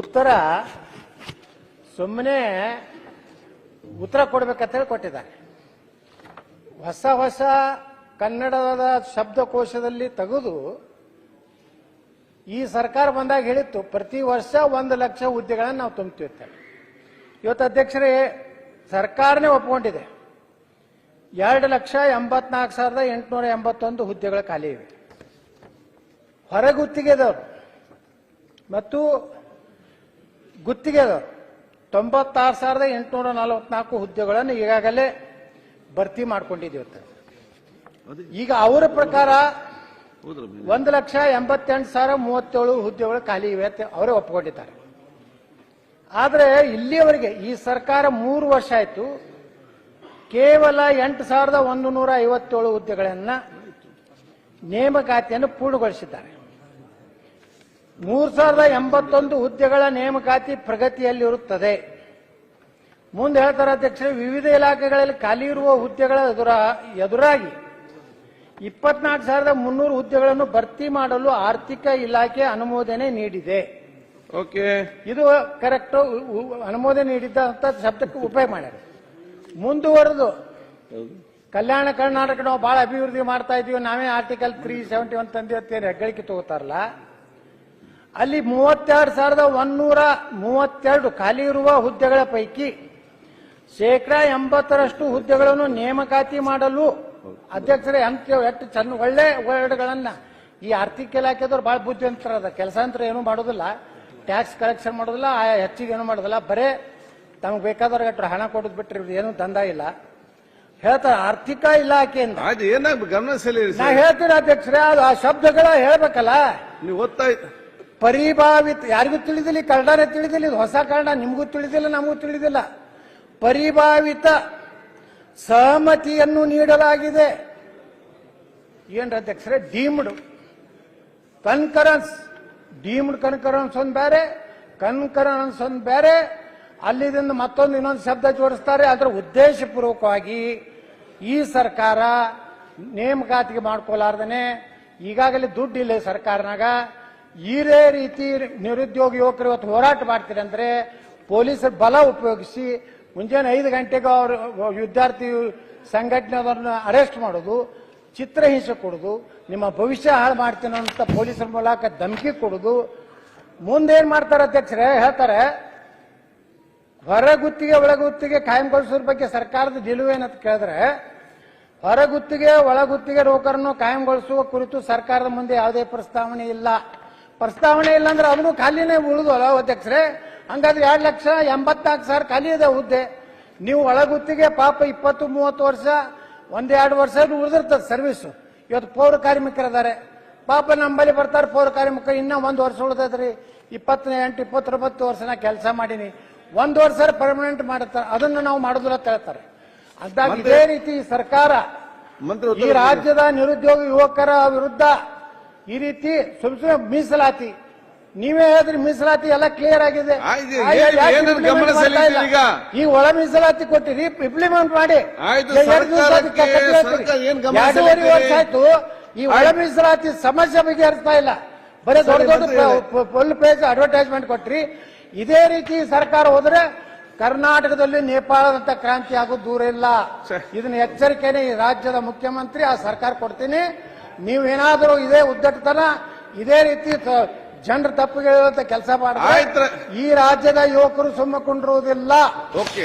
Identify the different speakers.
Speaker 1: ಉತ್ತರ ಸುಮ್ಮನೆ ಉತ್ತರ ಕೊಡ್ಬೇಕಂತೇಳಿ ಕೊಟ್ಟಿದ್ದಾರೆ. ಹೊಸ ಹೊಸ ಕನ್ನಡದ ಶಬ್ದಕೋಶದಲ್ಲಿ ತೆಗೆದು ಈ ಸರ್ಕಾರ ಬಂದಾಗ ಹೇಳಿತ್ತು, ಪ್ರತಿ ವರ್ಷ ಒಂದು ಲಕ್ಷ ಹುದ್ದೆಗಳನ್ನು ನಾವು ತುಂಬುತ್ತಿರ್ತೇವೆ ಇವತ್ತು ಅಧ್ಯಕ್ಷರೇ ಸರ್ಕಾರನೇ ಒಪ್ಕೊಂಡಿದೆ. ಎರಡು ಲಕ್ಷ ಎಂಬತ್ನಾಲ್ಕು ಸಾವಿರದ ಎಂಟುನೂರ ಎಂಬತ್ತೊಂದು ಹುದ್ದೆಗಳ ಖಾಲಿ ಇವೆ. ಹೊರಗುತ್ತಿಗೆದವರು ಮತ್ತು ಗುತ್ತಿಗೆದವರು ತೊಂಬತ್ತಾರು ಸಾವಿರದ ಎಂಟುನೂರ ನಲವತ್ನಾಲ್ಕು ಹುದ್ದೆಗಳನ್ನು ಈಗಾಗಲೇ ಭರ್ತಿ ಮಾಡ್ಕೊಂಡಿದ್ದೀವಿ ಈಗ ಅವರ ಪ್ರಕಾರ ಒಂದು ಲಕ್ಷ ಎಂಬತ್ತೆಂಟು ಸಾವಿರ ಮೂವತ್ತೇಳು ಹುದ್ದೆಗಳು ಖಾಲಿ ಇವೆ ಅಂತ ಅವರೇ ಒಪ್ಪಿಕೊಂಡಿದ್ದಾರೆ ಆದರೆ ಇಲ್ಲಿಯವರೆಗೆ ಈ ಸರ್ಕಾರ ಮೂರು ವರ್ಷ ಆಯಿತು. ಕೇವಲ ಎಂಟು ಸಾವಿರದ ಒಂದು ನೂರ ಐವತ್ತೇಳು ಹುದ್ದೆಗಳನ್ನು ನೇಮಕಾತಿಯನ್ನು ಪೂರ್ಣಗೊಳಿಸಿದ್ದಾರೆ. ಮೂರು ಸಾವಿರದ ಎಂಬತ್ತೊಂದು ಹುದ್ದೆಗಳ ನೇಮಕಾತಿ ಪ್ರಗತಿಯಲ್ಲಿರುತ್ತದೆ. ಮುಂದೆ ಹೇಳ್ತಾರೆ ಅಧ್ಯಕ್ಷರೇ ವಿವಿಧ ಇಲಾಖೆಗಳಲ್ಲಿ ಖಾಲಿ ಇರುವ ಹುದ್ದೆಗಳ ಎದುರ ಎದುರಾಗಿ ಇಪ್ಪತ್ನಾಲ್ಕು ಸಾವಿರದ ಮುನ್ನೂರು ಹುದ್ದೆಗಳನ್ನು ಭರ್ತಿ ಮಾಡಲು ಆರ್ಥಿಕ ಇಲಾಖೆ ಅನುಮೋದನೆ ನೀಡಿದೆ.
Speaker 2: ಓಕೆ.
Speaker 1: ಇದು ಕರೆಕ್ಟ್ ಅನುಮೋದನೆ ನೀಡಿದ್ದ ಅಂತ ಶಬ್ದಕ್ಕೆ ಉಪಯೋಗ ಮಾಡ್ಯಾರ. ಮುಂದುವರೆದು ಕಲ್ಯಾಣ ಕರ್ನಾಟಕ ನಾವು ಬಹಳ ಅಭಿವೃದ್ಧಿ ಮಾಡ್ತಾ ಇದೀವಿ. ನಾವೇ ಆರ್ಟಿಕಲ್ ತ್ರೀ ಸೆವೆಂಟಿ ಒನ್ ತಂದೆ ಅಂತ ಹೆಗ್ಗಳಿಕೆ ತಗೋತಾರಲ್ಲ? ಅಲ್ಲಿ ಮೂವತ್ತೆರಡು ಸಾವಿರದ ಒಂದೂರ ಮೂವತ್ತೆರಡು ಖಾಲಿ ಇರುವ ಹುದ್ದೆಗಳ ಪೈಕಿ ಶೇಕಡಾ ಎಂಬತ್ತರಷ್ಟು ಹುದ್ದೆಗಳನ್ನು ನೇಮಕಾತಿ ಮಾಡಲು ಅಧ್ಯಕ್ಷರೇ ಅಂತ ಎಷ್ಟು ಚೆನ್ನ ಒಳ್ಳೆ ವರ್ಡ್ಗಳನ್ನ ಈ ಆರ್ಥಿಕ ಇಲಾಖೆದವ್ರು ಬಹಳ ಬುದ್ಧಿವಂತರ ಕೆಲಸ ಅಂತ ಏನು ಮಾಡೋದಿಲ್ಲ. ಟ್ಯಾಕ್ಸ್ ಕಲೆಕ್ಷನ್ ಮಾಡೋದಿಲ್ಲ ಆ ಹೆಚ್ಚಿಗೆ ಏನು ಮಾಡೋದಿಲ್ಲ. ಬರೇ ತಮಗೆ ಬೇಕಾದವ್ರಿಗೆ ಹಣ ಕೊಡೋದು ಬಿಟ್ಟರೆ ಏನು ದಂಧ ಇಲ್ಲ. ಹೇಳ್ತಾರೆ ಆರ್ಥಿಕ ಇಲಾಖೆಯಿಂದ.
Speaker 2: ಅದು ಏನಾಗ ಗಮನ
Speaker 1: ನಾ ಹೇಳ್ತೀನಿ ಅಧ್ಯಕ್ಷರೇ ಅದು ಆ ಶಬ್ದಗಳ ಹೇಳ್ಬೇಕಲ್ಲ.
Speaker 2: ನೀವು ಇದ್-
Speaker 1: ಪರಿಭಾವಿತ, ಯಾರಿಗೂ ತಿಳಿದಿಲ್ಲ ಕನ್ನಡನೇ ತಿಳಿದಿಲ್ಲ, ಇದು ಹೊಸ ಕನ್ನಡ ನಿಮಗೂ ತಿಳಿದಿಲ್ಲ, ನಮಗೂ ತಿಳಿದಿಲ್ಲ. ಪರಿಭಾವಿತ ಸಹಮತಿಯನ್ನು ನೀಡಲಾಗಿದೆ. ಏನ್ರ ಅಧ್ಯಕ್ಷರೇ, ಡೀಮ್ಡ್ ಕನ್ಕರೆನ್ಸ್ ಡೀಮ್ಡ್ ಕನ್ಕರೆನ್ಸ್ ಒಂದು ಬೇರೆ ಕನ್ಕರೆನ್ಸ್ ಒಂದು ಬೇರೆ ಅಲ್ಲಿದಿಂದ ಮತ್ತೊಂದು ಇನ್ನೊಂದು ಶಬ್ದ ಜೋಡಿಸ್ತಾರೆ. ಅದರ ಉದ್ದೇಶಪೂರ್ವಕವಾಗಿ ಈ ಸರ್ಕಾರ ನೇಮಕಾತಿಗೆ ಮಾಡ್ಕೊಲಾರ್ದನೆ. ಈಗಾಗಲೇ ದುಡ್ಡಿಲ್ಲ ಸರ್ಕಾರನಾಗ. ಇದೇ ರೀತಿ ನಿರುದ್ಯೋಗ ಯುವಕರು ಇವತ್ತು ಹೋರಾಟ ಮಾಡ್ತೀರಂದ್ರೆ ಪೊಲೀಸರ ಬಲ ಉಪಯೋಗಿಸಿ ಮುಂಜಾನೆ ಐದು ಗಂಟೆಗೆ ಅವರು ವಿದ್ಯಾರ್ಥಿ ಸಂಘಟನೆಯವರನ್ನ ಅರೆಸ್ಟ್ ಮಾಡೋದು ಚಿತ್ರಹಿಂಸೆ ಕೊಡೋದು, ನಿಮ್ಮ ಭವಿಷ್ಯ ಹಾಳು ಮಾಡ್ತೀನಿ ಅಂತ ಪೊಲೀಸರ ಮೂಲಕ ಧಮಕಿ ಕೊಡೋದು. ಮುಂದೇನ್ ಮಾಡ್ತಾರೆ ಅಧ್ಯಕ್ಷರೇ, ಹೇಳ್ತಾರೆ, ಹೊರಗುತ್ತಿಗೆ ಒಳಗುತ್ತಿಗೆ ಕಾಯಂಗೊಳಿಸೋದ್ರ ಬಗ್ಗೆ ಸರ್ಕಾರದ ನಿಲುವು ಏನಂತ ಕೇಳಿದ್ರೆ, ಹೊರಗುತ್ತಿಗೆ ಒಳಗುತ್ತಿಗೆ ನೌಕರನ್ನು ಕಾಯಂಗೊಳಿಸುವ ಕುರಿತು ಸರ್ಕಾರದ ಮುಂದೆ ಯಾವುದೇ ಪ್ರಸ್ತಾವನೆ ಇಲ್ಲ. ಪ್ರಸ್ತಾವನೆ ಇಲ್ಲ ಅಂದ್ರೆ ಅವನು ಖಾಲಿನೇ ಉಳಿದಲ್ಲ ಅಧ್ಯಕ್ಷರೇ? ಹಂಗಾದ್ರೆ ಎರಡು ಲಕ್ಷ ಎಂಬತ್ನಾಲ್ಕು ಸಾವಿರ ಖಾಲಿ ಇದೆ ಹುದ್ದೆ. ನೀವು ಒಳಗುತ್ತಿಗೆ ಪಾಪ ಇಪ್ಪತ್ತು ಮೂವತ್ತು ವರ್ಷ ಒಂದೆರಡು ವರ್ಷ ಉಳಿದಿರ್ತದೆ ಸರ್ವಿಸ್ ಇವತ್ತು ಪೌರ ಕಾರ್ಮಿಕರಿದ್ದಾರೆ. ಪಾಪ ನಮ್ಮಲ್ಲಿ ಬರ್ತಾರೆ ಪೌರ ಕಾರ್ಮಿಕರು ಇನ್ನೂ ಒಂದು ವರ್ಷ ಉಳಿದದ್ರಿ. ಇಪ್ಪತ್ತ ಎಂಟು ಇಪ್ಪತ್ತೊಂಬತ್ತು ವರ್ಷ ನಾ ಕೆಲಸ ಮಾಡೀನಿ. ಒಂದು ವರ್ಷ ಪರ್ಮನೆಂಟ್ ಮಾಡುತ್ತಾರೆ. ಅದನ್ನು ನಾವು ಮಾಡೋದಿಲ್ಲ ಅಂತ ಹೇಳ್ತಾರೆ. ಅಂದಾಗ ಇದೇ ರೀತಿ ಸರ್ಕಾರ. ಈ ರಾಜ್ಯದ ನಿರುದ್ಯೋಗ ಯುವಕರ ವಿರುದ್ಧ ಈ ರೀತಿ ಸುಮ್ ಸುಮ್ಮನೆ ಮೀಸಲಾತಿ ನೀವೇ ಹೇಳಿದ್ರೆ ಮೀಸಲಾತಿ ಎಲ್ಲ ಕ್ಲಿಯರ್ ಆಗಿದೆ
Speaker 2: ಈ
Speaker 1: ಆ,
Speaker 2: ಏನು-
Speaker 1: ಯಾಕೆ
Speaker 2: ಏನನ್ನು
Speaker 1: implement
Speaker 2: ಗಮನ
Speaker 1: ಮಾಡ್ತಾ ಇಲ್ಲ?
Speaker 2: ಈಗ?
Speaker 1: ಈಗ ಒಳ ಮೀಸಲಾತಿ ಕೊಟ್ಟಿರಿ ಇಂಪ್ಲಿಮೆಂಟ್ ಮಾಡಿ
Speaker 2: ಆಯ್ತು,
Speaker 1: ಎರಡು.
Speaker 2: ಸರ್ಕಾರ ಏನ್ ಗಮನ
Speaker 1: ಎರಡೂವರೆ
Speaker 2: ಸೆಳೀತೀರಿ?
Speaker 1: ವರ್ಷ ಆಯ್ತು ಈ ಒಳ
Speaker 2: ಆಯ್ತು.
Speaker 1: ಮೀಸಲಾತಿ ಸಮಸ್ಯೆ ಬಗೆಹರಿಸ್ತಾ ಇಲ್ಲ ಬರೀ ದೊಡ್ಡ
Speaker 2: ಸರಿ,
Speaker 1: ದೊಡ್ಡ ಫುಲ್ ಪೇಜ್ ಅಡ್ವರ್ಟೈಸ್ಮೆಂಟ್ ಕೊಟ್ರಿ ಇದೇ ರೀತಿ ಸರ್ಕಾರ ಹೋದ್ರೆ ಕರ್ನಾಟಕದಲ್ಲಿ ನೇಪಾಳದಂತ ಕ್ರಾಂತಿ ಆಗೋದು ದೂರ ಇಲ್ಲ
Speaker 2: ಸರಿ.
Speaker 1: ಇದನ್ನ ಎಚ್ಚರಿಕೆನೆ ಈ ರಾಜ್ಯದ ಮುಖ್ಯಮಂತ್ರಿ ಆ ಸರ್ಕಾರ ಕೊಡ್ತೀನಿ ನೀವೇನಾದರೂ ಇದೇ ಉದ್ದಟತನ ಇದೇ ರೀತಿ ಜನರ ತಪ್ಪಿಗೆ ಕೆಲಸ ಮಾಡಿದ್ರೆ. ಈ ರಾಜ್ಯದ ಯುವಕರು ಸುಮ್ಮಕೊಂಡಿರುವುದಿಲ್ಲ
Speaker 2: ಓಕೆ